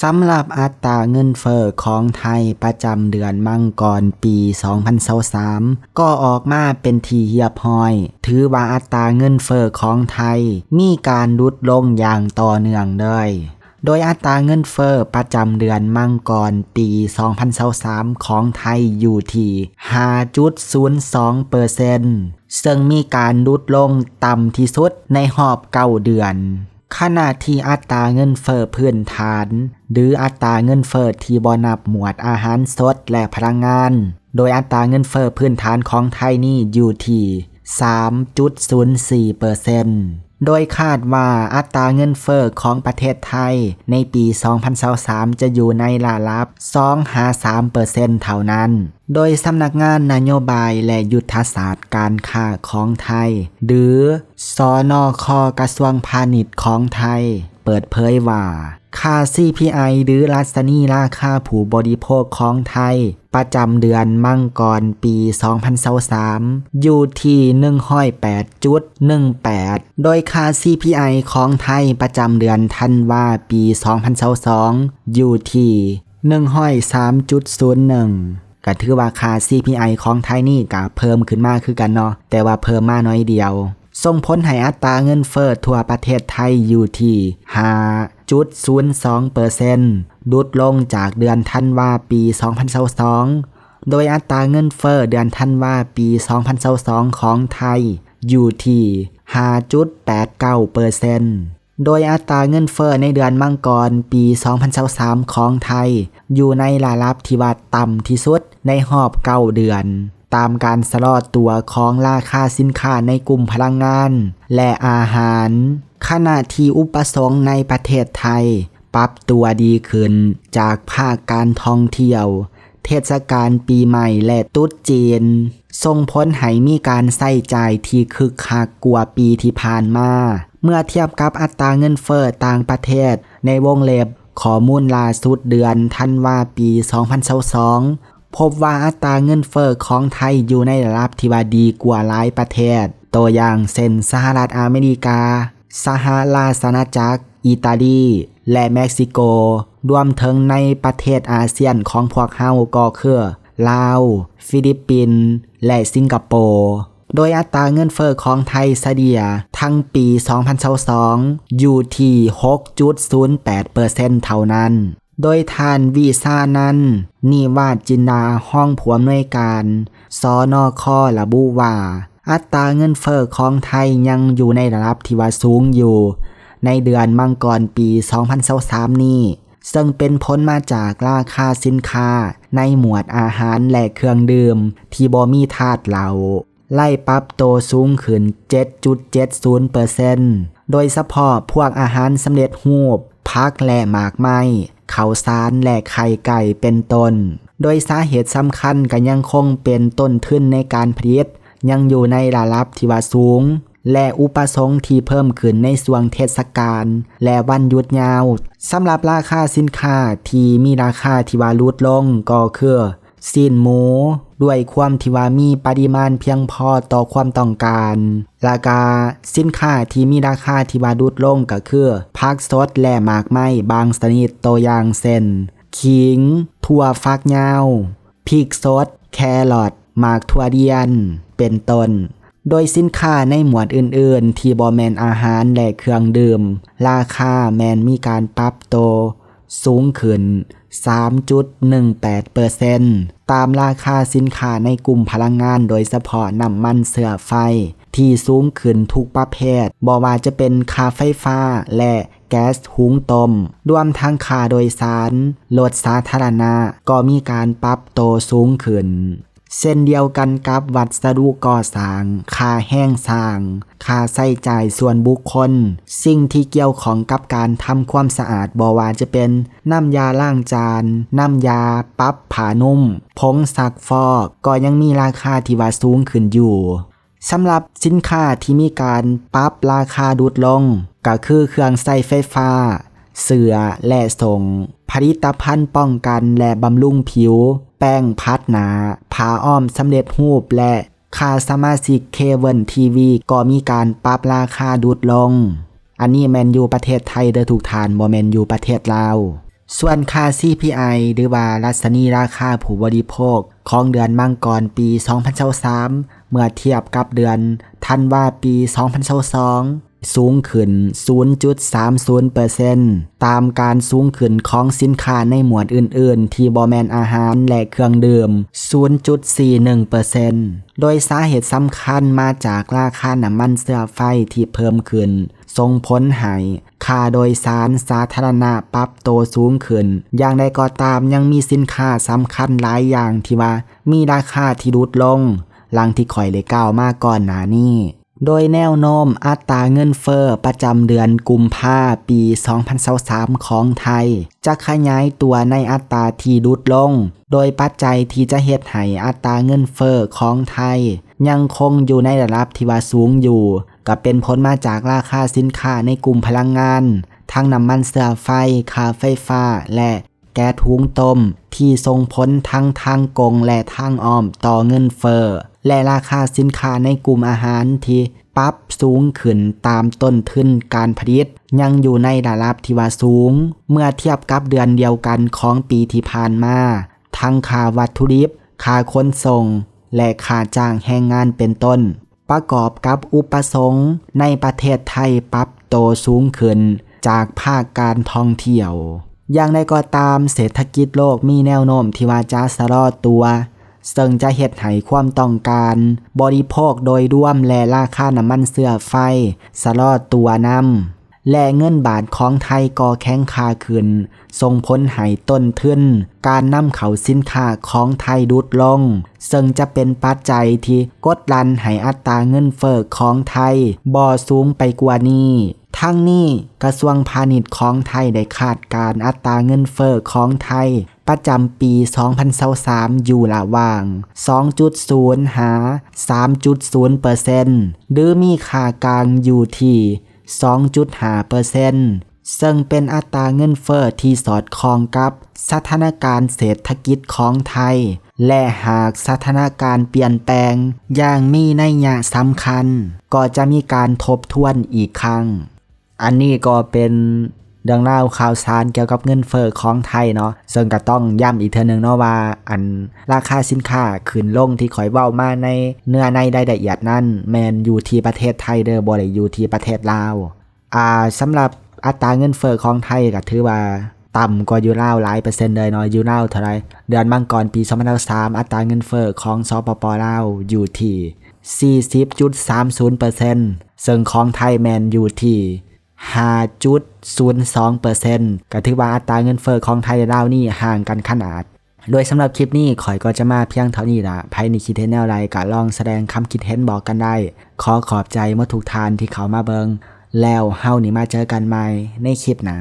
สำหรับอัตราเงินเฟอ้อของไทยประจำเดือนมังกรปี 2023ก็ออกมาเป็นทีเฮียบหอย ถือว่าอัตราเงินเฟอ้อของไทย มีการลดลงอย่างต่อเนื่องเลยโดยอัตราเงินเฟอ้อประจำเดือนมังกรปี 2023 ของไทยอยู่ที่ 5.02เปอร์เซซึ่งมีการลดลงต่ำที่สุดในหอบเก้าเดือน ขณะที่อัตราเงินเฟอ้อพื้นฐาน หรืออัตราเงินเฟอ้อที่บนับหมวดอาหารสดและพลังงาน โดยอัตราเงินเฟอ้อพื้นฐานของไทยนี่อยู่ที่ 3.04เปอร์เซ็นต์ โดยคาดว่าอัตราเงินเฟอ้อของประเทศไทย ในปี 2023 จะอยู่ในระดับ 2-3เปอร์เซ็นต์เท่านั้น โดยสำนักงานนโยบายและยุทธศาสตร์การค้าของไทย หรือสอนอคกระทรวงพาณิชย์ของไทย เปิดเผยว่า ค่า CPI หรือรัศนีราคาผู้บริโภคของไทย ประจำเดือนมังกรปี 2023 อยู่ที่108.18 โดยค่า CPI ของไทยประจำเดือนธันวาปี 2022 อยู่ที่103.01ก็ถือว่าค่า CPI ของไทยนี่ก็เพิ่มขึ้นมากคือกันเนาะแต่ว่าเพิ่มมาน้อยเดียว ส่งผลให้อัตราเงินเฟอ้อทั่วประเทศไทยอยู่ที่5.02เปอร์เซนต์ลดลงจากเดือนธันวาปี 2022 โดยอัตราเงินเฟอ้อเดือนธันวาปี 2022 ของไทย อยู่ที่ 5.89เปอร์เซนโดยอัตราเงินเฟอ้อในเดือนมังกรปี 2023 ของไทย อยู่ในระดับที่ว่าต่ำที่สุดในหอบเก้าเดือน ตามการสลอดตัวของราคาสินค้าในกลุ่มพลังงาน และอาหาร ขณะที่อุปสงค์ในประเทศไทย ปรับตัวดีขึ้นจากภาคการท่องเที่ยว เทศกาลปีใหม่และตุ๊ดจีนส่งผลให้มีการใส่ใจายที่คึกคักกว่าปีที่ผ่านมา เมื่อเทียบกับอัตราเงินเฟอ้อต่างประเทศในวงเล็บข้อมูลล่าสุดเดือนธันวาปี 2022 พบว่าอัตราเงินเฟอ้อของไทยอยู่ในระดับที่ว่าดีกว่าหลายประเทศ ตัวอย่างเช่นสหรัฐอเมริกา สหราชอาณาจักร อิตาลี และเม็กซิโก รวมถึงในประเทศอาเซียนของพวกเฮาก็คือลาว ฟิลิปปินส์ และสิงคโปร์โดยอัตราเงินเฟอ้อของไทยเฉลี่ยทั้งปี 2022 อยู่ที่ 6.08%เท่านั้น โดยทานวีซ่านั้นนิวาดจินดาห้องผัวหน่วยการสอนอคอระบุว่า อัตราเงินเฟอ้อของไทยยังอยู่ในระดับที่ว่าสูงอยู่ ในเดือนมังกรปี 2023 นี้ ซึ่งเป็นผลมาจากราคาสินค้า ในหมวดอาหารและเครื่องดื่ม ที่บ่มีธาตุเหลาไล่ปรับโตสูงขึ้น 7.70%โดยเฉพาะพวกอาหารสำเร็จรูปพักและหมากไม้ ข้าวสารและไข่ไก่เป็นต้น โดยสาเหตุสำคัญก็ยังคงเป็นต้นทุนในการผลิต ยังอยู่ในระดับที่ว่าสูง และอุปสงค์ที่เพิ่มขึ้นในส่วงเทศกาลและวันหยุดยาวสำหรับราคาสินค้าที่มีราคาที่ว่าลดลงก็คือ สิ้นหมู ด้วยความที่ว่ามีปริมาณเพียงพอต่อความต้องการราคาสินค้าที่มีราคาที่ว่าลดลงก็คือผักสดและหมากไม้บางชนิดตัวอย่างเช่นขิง ถั่วฟักยาวพริกสด แครอทหมากถั่วเดียน เป็นต้น โดยสินค้าในหมวดอื่นๆ ที่บ่แมนอาหารและเครื่องดื่ม ราคาแมนมีการปรับโต สูงขึ้น 3.18%ตามราคาสินค้าในกลุ่มพลังงานโดยเฉพาะน้ำมันเสือไฟ ที่สูงขึ้นทุกประเภทบ่ว่าจะเป็นค่าไฟฟ้าและแก๊สหุงต้มรวมทั้งค่าโดยสารรถสาธารณะก็มีการปรับโตสูงขึ้น เช่นเดียวกันกับวัสดุก่อสร้าง ค่าแห้งสร้าง ค่าใช้จ่ายส่วนบุคคล สิ่งที่เกี่ยวของกับการทำความสะอาดบ่ว่าจะเป็นน้ำยาล้างจาน น้ำยาปรับผ้านุ่ม ผงซักฟอกก็ยังมีราคาที่ว่าสูงขึ้นอยู่สำหรับสินค้าที่มีการปรับราคาลดลง ก็คือเครื่องใช้ไฟฟ้า เสือและส่งผลิตภัณฑ์ป้องกันและบำรุงผิว แป้งพัดหนาผ้าอ้อมสำเร็จรูปและค่าสมาชิกเคเบิลทีวีก็มีการปรับราคาลดลง อันนี้แมนยูประเทศไทยเดอทุกทานบ่แมนอยู่ประเทศลาวส่วนค่า CPI หรือว่ารัศนีราคาผู้บริโภค ของเดือนมังกรปี 2023 เมื่อเทียบกับเดือนธันวาปี 2022 สูงขึ้น 0.30%ตามการสูงขึ้นของสินค้าในหมวดอื่น ๆ ที่บอแมนอาหารและเครื่องดื่ม 0.41%โดยสาเหตุสำคัญมาจากราคาน้ำมันเสื้อไฟที่เพิ่มขึ้นส่งผลให้ค่าโดยสารสาธารณะปรับโตสูงขึ้น อย่างใดก็ตามยังมีสินค้าสำคัญหลายอย่างที่ว่า มีราคาที่ลดลง หลังที่ข่อยเลยกล่าวมาก่อนหน้านี้ โดยแนวโน้มอัตราเงินเฟอ้อประจำเดือนกุมภาปี 2023 ของไทย จะขยายตัวในอัตราที่ลดลง โดยปัจจัยที่จะเฮ็ดให้อัตราเงินเฟอ้อของไทย ยังคงอยู่ในระดับที่ว่าสูงอยู่ ก็เป็นผลมาจากราคาสินค้าในกลุ่มพลังงาน ทั้งน้ำมันเสื้อไฟคาไฟฟ้า และแก๊สทุงต้มที่ส่งผลทั้งทางกงและทางอ้อมต่อเงินเฟอ้อ และราคาสินค้าในกลุ่มอาหารที่ปรับสูงขึ้นตามต้นทุนการผลิต ยังอยู่ในระดับที่ว่าสูง เมื่อเทียบกับเดือนเดียวกันของปีที่ผ่านมา ทั้งค่าวัตถุดิบค่าขนส่ง และค่าจ้างแรงงานเป็นต้น ประกอบกับอุปสงค์ในประเทศไทยปรับโตสูงขึ้น จากภาคการท่องเที่ยว อย่างไรก็ตามเศรษฐกิจโลกมีแนวโน้มที่ว่าจะสะลอตัว ซึ่งจะเฮ็ดให้ความต้องการ บริโภคโดยรวมและราคาน้ำมันเสื้อไฟสะลอดตัวนำและเงินบาทของไทยก็แข็งค่าขึ้นส่งผลให้ต้นทุนการนำเข้าสินค้าของไทยลดลง ซึ่งจะเป็นปัจจัยที่กดดันให้อัตราเงินเฟ้อของไทยบ่สูงไปกว่านี้ทั้งนี้กระทรวงพาณิชย์ของไทยได้คาดการอัตราเงินเฟ้อของไทย ประจำปี 2023อยู่ระหว่าง 2.0 หา 3.0%หรือมีค่ากลางอยู่ที่ 2.5%ซึ่งเป็นอัตราเงินเฟอ้อที่สอดคล้องกับสถานการณ์เศรษฐกิจของไทย และหากสถานการณ์เปลี่ยนแปลง อย่างมีนัยยะสำคัญ ก็จะมีการทบทวนอีกครั้ง อันนี้ก็เป็น เรื่องเล่าข่าวสารเกี่ยวกับเงินเฟอ้อของไทยเนาะซึ่งก็ต้องย้ำอีกเทื่อนึงเนาะว่าอันราคาสินค้าขึ้นลงที่ข่อยเว้ามาในเนื้อในรายละเอียดนั้นแมนอยู่ที่ประเทศไทยเด้อบ่ได้อยู่ที่ประเทศลาวอ่าสำหรับอัตราเงินเฟอ้อของไทยก็ถือว่าต่ำกว่ายูราวหลายเปอร์เซ็นต์เลยเนาะยูราวเท่าไรเดือนมังกรปี2023อัตราเงินเฟอ้อของสปปลาวอยู่ที่40.30%ซึ่งของไทยแมนอยู่ที่ 5.02%ก็ถือว่าอัตราเงินเฟอ้อของไทยและลาวนี่ห่างกันขนาด โดยสำหรับคลิปนี้ข่อยก็จะมาเพียงเท่านี้ละภายในคิดเห็นแนวไรก็ลองแสดงคำคิดเห็นบอกกันได้ ขอขอบใจเมื่อถูกทานที่เขามาเบิง แล้วเฮานี่มาเจอกันใหม่ในคลิปหนา